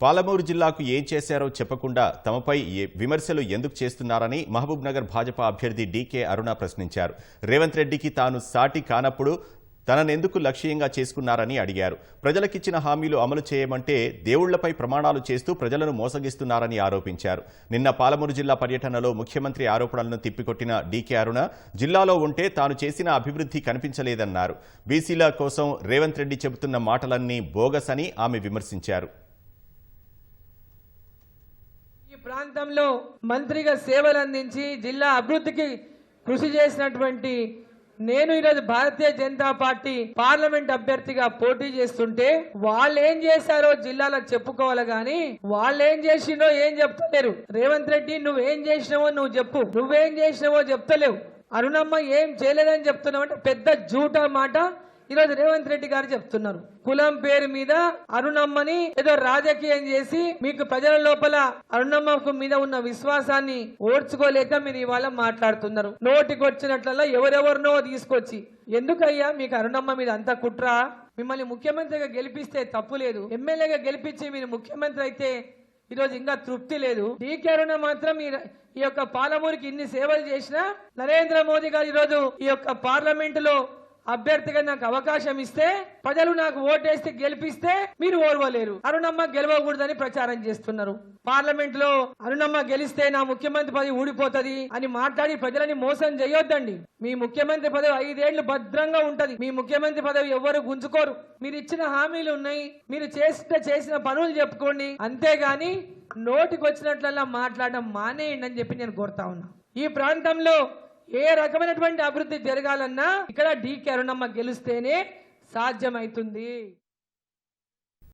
పాలమూరు జిల్లాకు ఏం చేశారో చెప్పకుండా తమపై విమర్శలు ఎందుకు చేస్తున్నారని మహబూబ్ నగర్ భాజపా అభ్యర్థి డీకే అరుణ ప్రశ్నించారు. రేవంత్ రెడ్డికి తాను సాటి కానప్పుడు తననెందుకు లక్ష్యంగా చేసుకున్నారని అడిగారు. ప్రజలకిచ్చిన హామీలు అమలు చేయమంటే దేవుళ్ళపై ప్రమాణాలు చేస్తూ ప్రజలను మోసగిస్తున్నారని ఆరోపించారు. నిన్న పాలమూరు జిల్లా పర్యటనలో ముఖ్యమంత్రి ఆరోపణలను తిప్పికొట్టిన డీకే అరుణ జిల్లాలో ఉంటే తాను చేసిన అభివృద్ధి కనిపించలేదన్నారు. బీసీల కోసం రేవంత్ రెడ్డి చెబుతున్న మాటలన్నీ బోగస్ అని ఆమె విమర్శించారు ఈ ప్రాంతంలో మంత్రిగా సేవలు అందించి జిల్లా అభివృద్ధికి కృషి చేసినటువంటి నేను ఈరోజు భారతీయ జనతా పార్టీ పార్లమెంట్ అభ్యర్థిగా పోటీ చేస్తుంటే వాళ్ళు ఏం చేశారో జిల్లాలో చెప్పుకోవాలి గాని వాళ్ళు ఏం చేసిండో ఏం చెప్తలేరు. రేవంత్ రెడ్డి నువ్వేం చేసినావో నువ్వు చెప్పు. నువ్వేం చేసినావో చెప్తలేవు. అరుణమ్మ ఏం చేయలేదని చెప్తున్నావు? అంటే పెద్ద జూటా మాట. ఈరోజు రేవంత్ రెడ్డి గారు చెప్తున్నారు. కులం పేరు మీద అరుణమ్మని ఏదో రాజకీయం చేసి మీకు ప్రజల లోపల అరుణమ్మకు మీద ఉన్న విశ్వాసాన్ని ఓడ్చుకోలేక మీరు ఇవాళ మాట్లాడుతున్నారు. నోటికొచ్చినట్లల్లా ఎవరెవరినో తీసుకొచ్చి ఎందుకయ్యా మీకు అరుణమ్మ మీద అంత కుట్ర? మిమ్మల్ని ముఖ్యమంత్రిగా గెలిపిస్తే తప్పు లేదు. ఎమ్మెల్యేగా గెలిపించి మీరు ముఖ్యమంత్రి అయితే ఈరోజు ఇంకా తృప్తి లేదు. డీకే అరుణ మాత్రం ఈ ఈ యొక్క పాలమూరికి ఇన్ని సేవలు చేసినా నరేంద్ర మోదీ గారు ఈరోజు ఈ యొక్క పార్లమెంటులో అభ్యర్థిగా నాకు అవకాశం ఇస్తే ప్రజలు నాకు ఓటేస్తే గెలిపిస్తే మీరు ఓర్వలేరు. అరుణమ్మ గెలవకూడదని ప్రచారం చేస్తున్నారు. పార్లమెంట్లో అరుణమ్మ గెలిస్తే నా ముఖ్యమంత్రి పదవి ఊడిపోతుంది అని మాట్లాడి ప్రజలని మోసం చేయొద్దండి. మీ ముఖ్యమంత్రి పదవి ఐదేళ్ళు భద్రంగా ఉంటది. మీ ముఖ్యమంత్రి పదవి ఎవరు గుంజుకోరు. మీరు ఇచ్చిన హామీలు ఉన్నాయి. మీరు చేస్తే చేసిన పనులు చెప్పుకోండి. అంతేగాని నోటికి వచ్చినట్లల్లా మాట్లాడడం మానేయండి అని చెప్పి నేను కోరుతా ఉన్నా. ఈ ప్రాంతంలో ఏ రకమైనటువంటి అభివృద్ధి జరగాలన్నా ఇక్కడ డి కరుణమ్మ గెలిస్తేనే సాధ్యమవుతుంది